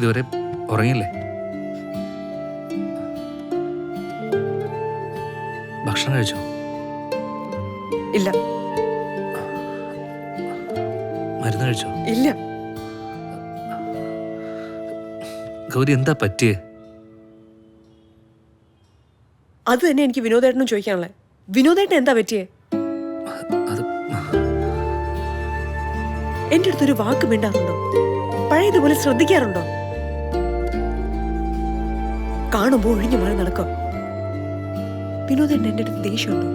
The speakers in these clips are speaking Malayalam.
ഇതുവരെ ഉറങ്ങിയില്ലേ? ഭക്ഷണം കഴിച്ചോ? ഇല്ല. മരുന്ന് കഴിച്ചോ? ഇല്ല. ഗൗരി എന്താ പറ്റിയേ? അത് തന്നെ എനിക്ക് വിനോദേട്ടനും ചോദിക്കാനുള്ളത് വിനോദേട്ടൻ എന്താ പറ്റിയേ? എന്റെ അടുത്തൊരു വാക്ക് മിണ്ടാറുണ്ടോ? പഴയതുപോലെ ശ്രദ്ധിക്കാറുണ്ടോ? കാണുമ്പോ ഒഴിഞ്ഞു മാറി നടക്കും. വിനോദേട്ടൻ എന്റെ അടുത്ത് ദേഷ്യമുണ്ടോ.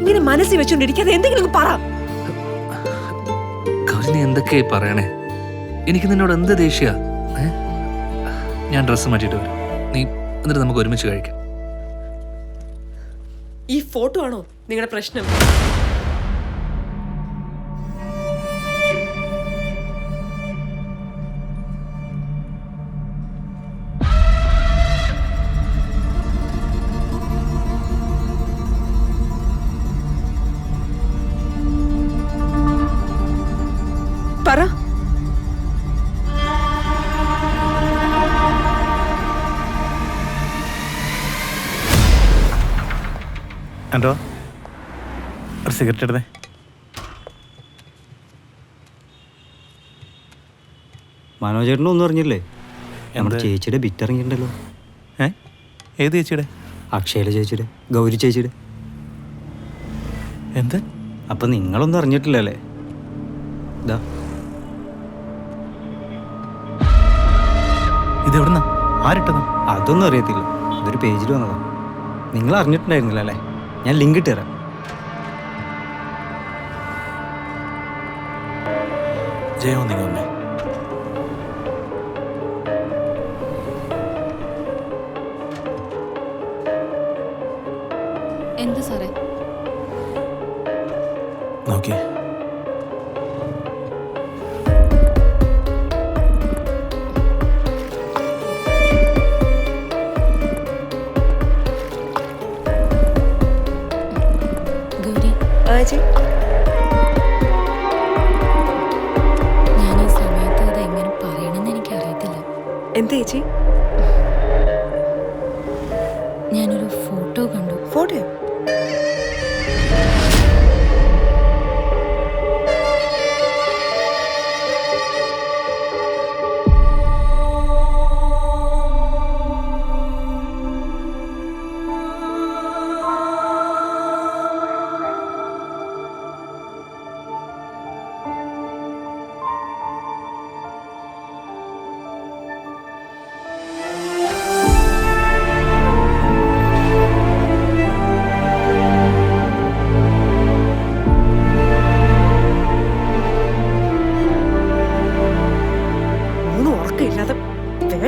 ഇങ്ങനെ മനസ്സിൽ വെച്ചോണ്ടിരിക്കാതെ എന്തെങ്കിലും പറ. ഗൗരി നീ പറയണേ? എനിക്ക് നിന്നോട് എന്ത് ദേഷ്യ? ഞാൻ ഡ്രസ്സ് മാറ്റിയിട്ട് വരാം. നീ എന്നിട്ട് നമുക്ക് ഒരുമിച്ച് കഴിക്കാം. ഈ ഫോട്ടോ ആണോ നിങ്ങളുടെ പ്രശ്നം? എന്തോ? ഒരു സിഗരറ്റ് എടുത്തേ. മനോജേട്ടനും ഒന്നും അറിഞ്ഞില്ലേ? നമ്മുടെ ചേച്ചിയുടെ ബിറ്റ് ഇറങ്ങിയിട്ടുണ്ടല്ലോ. ഏ? ഏത് ചേച്ചിയുടെ? അക്ഷയുടെ ചേച്ചിയുടെ ഗൗരി ചേച്ചിയുടെ. എന്ത്? അപ്പം നിങ്ങളൊന്നും അറിഞ്ഞിട്ടില്ലല്ലേ? ഇതാ ഇതെവിടുന്ന ആരിട്ടതാ? അതൊന്നും അറിയത്തില്ല. ഇതൊരു പേജിൽ വന്നതാ. നിങ്ങൾ അറിഞ്ഞിട്ടുണ്ടായിരുന്നില്ല അല്ലേ ഞാൻ ലിങ്ക് ഇട്ട് തരാം ജയോ നിങ്ങൾ വന്നേ എന്താ സാറേ? നോക്കിയേ. ചേച്ചി ഞാൻ ഈ സമയത്ത് എങ്ങനെ പറയണമെന്ന് എന്താ ചേച്ചി?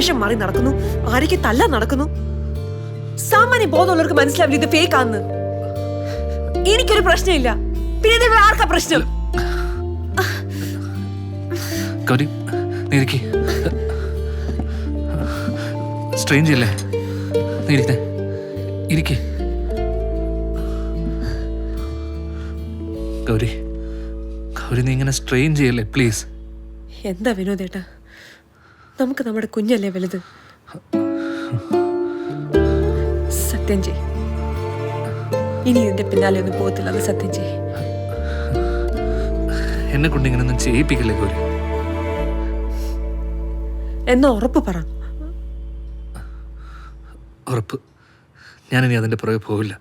വേഷം മാറി നടക്കുന്നു. ആരേക്ക് തല്ല നടക്കുന്നു. സാമാന്യ ബോധമുള്ളവർക്ക് മനസ്സിലാവില്ല ഇത് ഫേക്ക് ആന്ന് എനിക്കൊരു പ്രശ്നമില്ല. പിന്നെ ആർക്കാ പ്രശ്നം? ഗൗരി സ്ട്രേഞ്ച് ഇരിക്കേ ഇരിക്കേ. ഗൗരി ഗൗരി നീ ഇങ്ങനെ സ്ട്രെയിൻ ചെയ്യല്ലേ പ്ലീസ് എന്താ വിനോദേട്ടാ? നമുക്ക് നമ്മുടെ കുഞ്ഞല്ലേ വലുത്? സത്യം ചെയ് ഇനി ഇതിന്റെ പിന്നാലെ ഒന്നും പോകത്തില്ല അത് സത്യം ചെയ് എന്നെ കൊണ്ട് ഇങ്ങനെ ഒന്നും ചെയ്യിപ്പിക്കല്ലേ ഗൗരി? എന്നാ ഉറപ്പ് പറ. ഉറപ്പ്. ഞാനിനി അതിന്റെ പുറകെ പോവില്ല.